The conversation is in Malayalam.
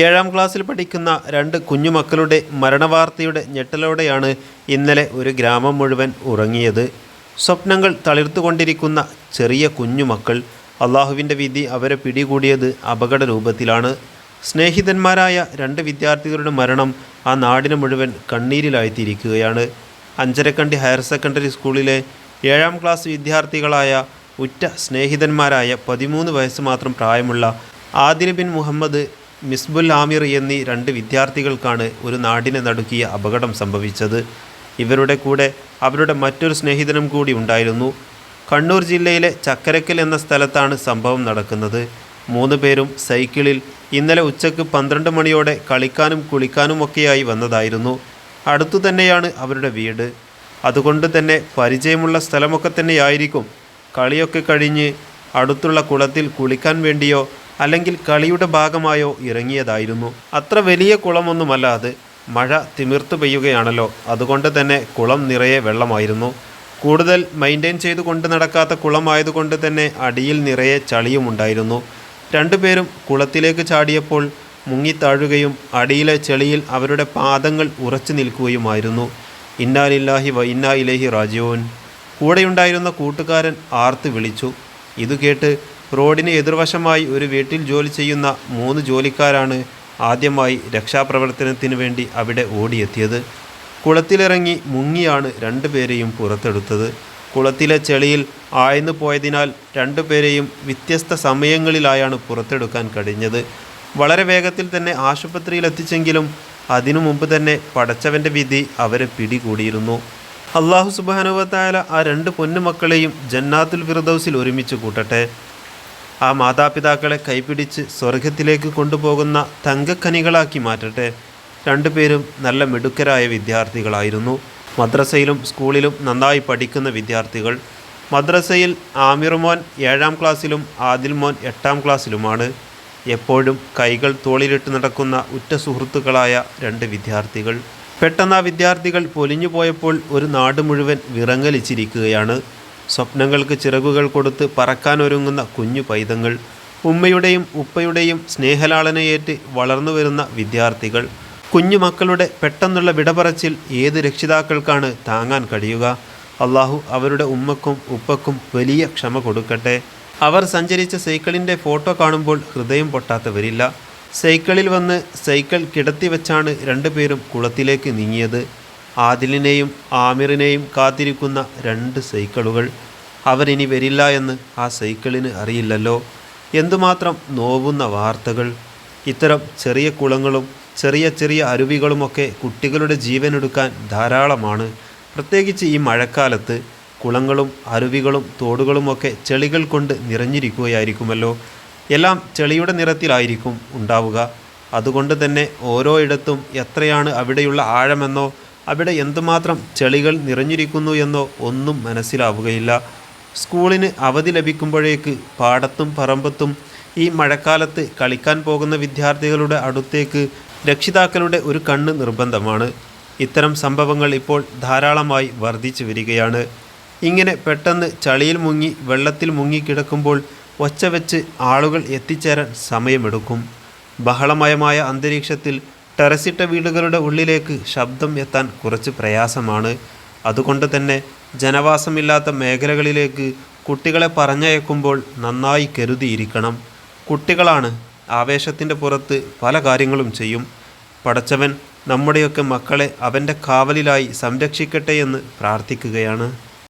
ഏഴാം ക്ലാസ്സിൽ പഠിക്കുന്ന രണ്ട് കുഞ്ഞുമക്കളുടെ മരണവാർത്തയുടെ ഞെട്ടലോടെയാണ് ഇന്നലെ ഒരു ഗ്രാമം മുഴുവൻ ഉറങ്ങിയത്. സ്വപ്നങ്ങൾ തളിർത്തുകൊണ്ടിരിക്കുന്ന ചെറിയ കുഞ്ഞുമക്കൾ അള്ളാഹുവിന്റെ വിധി അവരെ പിടികൂടിയത് അപകട രൂപത്തിലാണ് സ്നേഹിതന്മാരായ രണ്ട് വിദ്യാർത്ഥികളുടെ മരണം ആ നാടിന് മുഴുവൻ കണ്ണീരിലായിത്തിരിക്കുകയാണ് അഞ്ചരക്കണ്ടി ഹയർ സെക്കൻഡറി സ്കൂളിലെ ഏഴാം ക്ലാസ് വിദ്യാർത്ഥികളായ ഉറ്റ സ്നേഹിതന്മാരായ പതിമൂന്ന് വയസ്സ് മാത്രം പ്രായമുള്ള ആദിൽ ബിൻ മുഹമ്മദ് മിസ്ബുൽ ആമിർ എന്നീ രണ്ട് വിദ്യാർത്ഥികൾക്കാണ് ഒരു നാടിനെ നടുക്കിയ അപകടം സംഭവിച്ചത്. ഇവരുടെ കൂടെ അവരുടെ മറ്റൊരു സ്നേഹിതനും കൂടി ഉണ്ടായിരുന്നു. കണ്ണൂർ ജില്ലയിലെ ചക്കരക്കൽ എന്ന സ്ഥലത്താണ് സംഭവം നടക്കുന്നത്. മൂന്ന് പേരും സൈക്കിളിൽ ഇന്നലെ ഉച്ചയ്ക്ക് പന്ത്രണ്ട് മണിയോടെ കളിക്കാനും കുളിക്കാനുമൊക്കെയായി വന്നതായിരുന്നു. അടുത്തു തന്നെയാണ് അവരുടെ വീട്. അതുകൊണ്ട് തന്നെ പരിചയമുള്ള സ്ഥലമൊക്കെ തന്നെയായിരിക്കും. കളിയൊക്കെ കഴിഞ്ഞ് അടുത്തുള്ള കുളത്തിൽ കുളിക്കാൻ വേണ്ടിയോ അല്ലെങ്കിൽ കളിയുടെ ഭാഗമായോ ഇറങ്ങിയതായിരുന്നു. അത്ര വലിയ കുളമൊന്നുമല്ല അത് മഴ തിമിർത്തു പെയ്യുകയാണല്ലോ. അതുകൊണ്ട് തന്നെ കുളം നിറയെ വെള്ളമായിരുന്നു. കൂടുതൽ മെയിന്റെയിൻ ചെയ്തു കൊണ്ട് നടക്കാത്ത കുളമായതുകൊണ്ട് തന്നെ അടിയിൽ നിറയെ ചളിയുമുണ്ടായിരുന്നു രണ്ടുപേരും കുളത്തിലേക്ക് ചാടിയപ്പോൾ മുങ്ങിത്താഴുകയും അടിയിലെ ചെളിയിൽ അവരുടെ പാദങ്ങൾ ഉറച്ചു നിൽക്കുകയുമായിരുന്നു. ഇന്നാലില്ലാഹി വ ഇന്നാ ഇലഹി റാജിയോൻ കൂടെയുണ്ടായിരുന്ന കൂട്ടുകാരൻ ആർത്ത് വിളിച്ചു. ഇത് കേട്ട് റോഡിന് എതിർവശമായി ഒരു വീട്ടിൽ ജോലി ചെയ്യുന്ന മൂന്ന് ജോലിക്കാരാണ് ആദ്യമായി രക്ഷാപ്രവർത്തനത്തിന് വേണ്ടി അവിടെ ഓടിയെത്തിയത്. കുളത്തിലിറങ്ങി മുങ്ങിയാണ് രണ്ടുപേരെയും പുറത്തെടുത്തത്. കുളത്തിലെ ചെളിയിൽ ആഴ്ന്നു പോയതിനാൽ രണ്ടുപേരെയും വ്യത്യസ്ത സമയങ്ങളിലായാണ് പുറത്തെടുക്കാൻ കഴിഞ്ഞത്. വളരെ വേഗത്തിൽ തന്നെ ആശുപത്രിയിൽ എത്തിച്ചെങ്കിലും അതിനു മുമ്പ് തന്നെ പടച്ചവന്റെ വിധി അവരെ പിടികൂടിയിരുന്നു. അള്ളാഹു സുബാനുവത്തായ ആ രണ്ട് പൊന്നുമക്കളെയും ജന്നാത്തുൽ ഫിർദൗസിൽ ഒരുമിച്ച് കൂട്ടട്ടെ. ആ മാതാപിതാക്കളെ കൈപിടിച്ച് സ്വർഗത്തിലേക്ക് കൊണ്ടുപോകുന്ന തങ്കക്കനികളാക്കി മാറ്റട്ടെ. രണ്ടുപേരും നല്ല മിടുക്കരായ വിദ്യാർത്ഥികളായിരുന്നു. മദ്രസയിലും സ്കൂളിലും നന്നായി പഠിക്കുന്ന വിദ്യാർത്ഥികൾ. മദ്രസയിൽ ആമിർ മോൻ ഏഴാം ക്ലാസ്സിലും ആദിൽ മോൻ എട്ടാം ക്ലാസ്സിലുമാണ്. എപ്പോഴും കൈകൾ തോളിലിട്ട് നടക്കുന്ന ഉറ്റ സുഹൃത്തുക്കളായ രണ്ട് വിദ്യാർത്ഥികൾ. പെട്ടെന്ന് ആ വിദ്യാർത്ഥികൾ പൊലിഞ്ഞു പോയപ്പോൾ ഒരു നാട് മുഴുവൻ വിറങ്ങലിച്ചിരിക്കുകയാണ്. സ്വപ്നങ്ങൾക്ക് ചിറകുകൾ കൊടുത്ത് പറക്കാനൊരുങ്ങുന്ന കുഞ്ഞു പൈതങ്ങൾ ഉമ്മയുടെയും ഉപ്പയുടെയും സ്നേഹലാളനയേറ്റ് വളർന്നു വരുന്ന വിദ്യാർത്ഥികൾ. കുഞ്ഞു മക്കളുടെ പെട്ടെന്നുള്ള വിടപറച്ചിൽ ഏത് രക്ഷിതാക്കൾക്കാണ് താങ്ങാൻ കഴിയുക? അള്ളാഹു അവരുടെ ഉമ്മക്കും ഉപ്പക്കും വലിയ ക്ഷമ കൊടുക്കട്ടെ. അവർ സഞ്ചരിച്ച സൈക്കിളിന്റെ ഫോട്ടോ കാണുമ്പോൾ ഹൃദയം പൊട്ടാത്തവരില്ല. സൈക്കിളിൽ വന്ന് സൈക്കിൾ കിടത്തി വെച്ചാണ് രണ്ടുപേരും കുളത്തിലേക്ക് നീങ്ങിയത്. ആദിലിനെയും ആമിറിനെയും കാത്തിരിക്കുന്ന രണ്ട് സൈക്കിളുകൾ. അവരിനി വരില്ല എന്ന് ആ സൈക്കിളിന് അറിയില്ലല്ലോ. എന്തുമാത്രം നോവുന്ന വാർത്തകൾ. ഇത്തരം ചെറിയ കുളങ്ങളും ചെറിയ ചെറിയ അരുവികളുമൊക്കെ കുട്ടികളുടെ ജീവനെടുക്കാൻ ധാരാളമാണ്. പ്രത്യേകിച്ച് ഈ മഴക്കാലത്ത് കുളങ്ങളും അരുവികളും തോടുകളുമൊക്കെ ചെളികൾ കൊണ്ട് നിറഞ്ഞിരിക്കുകയായിരിക്കുമല്ലോ. എല്ലാം ചെളിയുടെ നിറത്തിലായിരിക്കും ഉണ്ടാവുക. അതുകൊണ്ട് തന്നെ ഓരോ ഇടത്തും എത്രയാണ് അവിടെയുള്ള ആഴമെന്നോ അവിടെ എന്തുമാത്രം ചെളികൾ നിറഞ്ഞിരിക്കുന്നു എന്നോ ഒന്നും മനസ്സിലാവുകയില്ല. സ്കൂളിന് അവധി ലഭിക്കുമ്പോഴേക്ക് പാടത്തും പറമ്പത്തും ഈ മഴക്കാലത്ത് കളിക്കാൻ പോകുന്ന വിദ്യാർത്ഥികളുടെ അടുത്തേക്ക് രക്ഷിതാക്കളുടെ ഒരു കണ്ണ് നിർബന്ധമാണ്. ഇത്തരം സംഭവങ്ങൾ ഇപ്പോൾ ധാരാളമായി വർദ്ധിച്ചു വരികയാണ്. ഇങ്ങനെ പെട്ടെന്ന് ചളിയിൽ മുങ്ങി വെള്ളത്തിൽ മുങ്ങിക്കിടക്കുമ്പോൾ ഒച്ച വെച്ച് ആളുകൾ എത്തിച്ചേരാൻ സമയമെടുക്കും. ബഹളമയമായ അന്തരീക്ഷത്തിൽ ടെറസിട്ട വീടുകളുടെ ഉള്ളിലേക്ക് ശബ്ദം എത്താൻ കുറച്ച് പ്രയാസമാണ്. അതുകൊണ്ട് തന്നെ ജനവാസമില്ലാത്ത മേഖലകളിലേക്ക് കുട്ടികളെ പറഞ്ഞയക്കുമ്പോൾ നന്നായി കരുതിയിരിക്കണം. കുട്ടികളാണ് ആവേശത്തിന്റെ പുറത്ത് പല കാര്യങ്ങളും ചെയ്യും. പടച്ചവൻ നമ്മുടെയൊക്കെ മക്കളെ അവന്റെ കാവലിലായി സംരക്ഷിക്കട്ടെ എന്ന് പ്രാർത്ഥിക്കുകയാണ്.